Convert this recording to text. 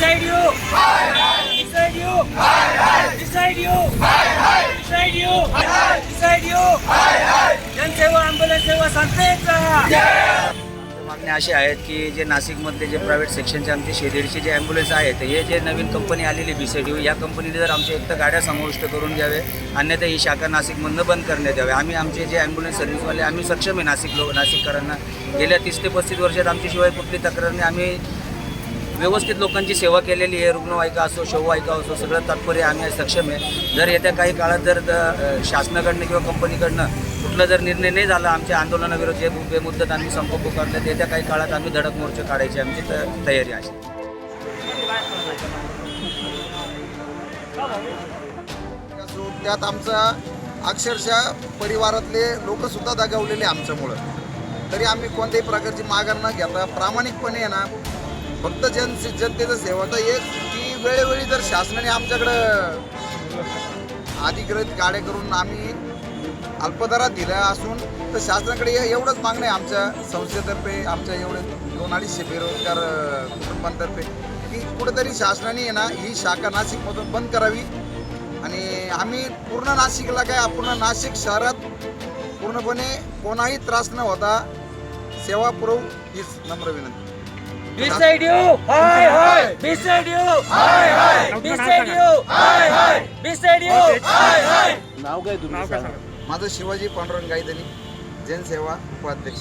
Beside you. Beside you. Beside you. Beside you. Beside you. जनसेवा ambulance सेवा सांगते मागण्या आहेत की जे नाशिकमधले जे प्रायव्हेट सेक्शनचे आमचे शे जे ॲम्ब्युलन्स आहेत हे जे नवीन कंपनी आलेली बी सी या कंपनीने जर आमच्या एक तर गाड्या समाविष्ट करून द्यावे अन्यथा ही शाखा नाशिकमधनं बंद करण्यात यावे आम्ही आमचे जे ॲम्ब्युलन्स सर्व्हिसवाले आम्ही सक्षम आहे नाशिक लोक नाशिककरांना गेल्या तीस ते पस्तीस वर्षात आमच्याशिवाय कुठली तक्रार नाही आम्ही व्यवस्थित लोकांची सेवा केलेली आहे. रुग्णवाहिका असो शववाहिका असो सगळं तात्पर्य आम्ही सक्षम आहे. जर येत्या काही काळात जर द- शासनाकडनं किंवा कंपनीकडनं कुठला जर निर्णय नाही झाला आमच्या आंदोलनाविरुद्ध जे बेमुद्दत आम्ही संप पुकारले येत्या काही काळात आम्ही धडक मोर्चे काढायची आमची त- तयारी आहे. त्यात आमचा अक्षरशः परिवारातले लोकसुद्धा दगावलेले आमच्यामुळं. तरी आम्ही कोणत्याही प्रकारची माघार न घेता प्रामाणिकपणे आहे ना फक्त जन जनतेचं सेवा तर एक की वेळोवेळी जर शासनाने आमच्याकडं अधिकृत गाड्या करून आम्ही अल्पदरात दिल्या असून तर शासनाकडे एवढंच मागणं आहे आमच्या संस्थेतर्फे आमच्या एवढे दोन अडीचशे बेरोजगार कुटुंबांतर्फे की कुठेतरी शासनाने आहे ना ही शाखा नाशिकमधून बंद करावी. आणि आम्ही पूर्ण नाशिकला काय पूर्ण नाशिक शहरात पूर्णपणे कोणाही त्रास न होता सेवा पुरवू हीच नम्र विनंती. Beside you. Hi hi. Beside you. Hi hi. Beside you. Hi hi. Beside you. Hi hi. माझं शिवाजी पांडुरंग गायधनी जनसेवा उपाध्यक्ष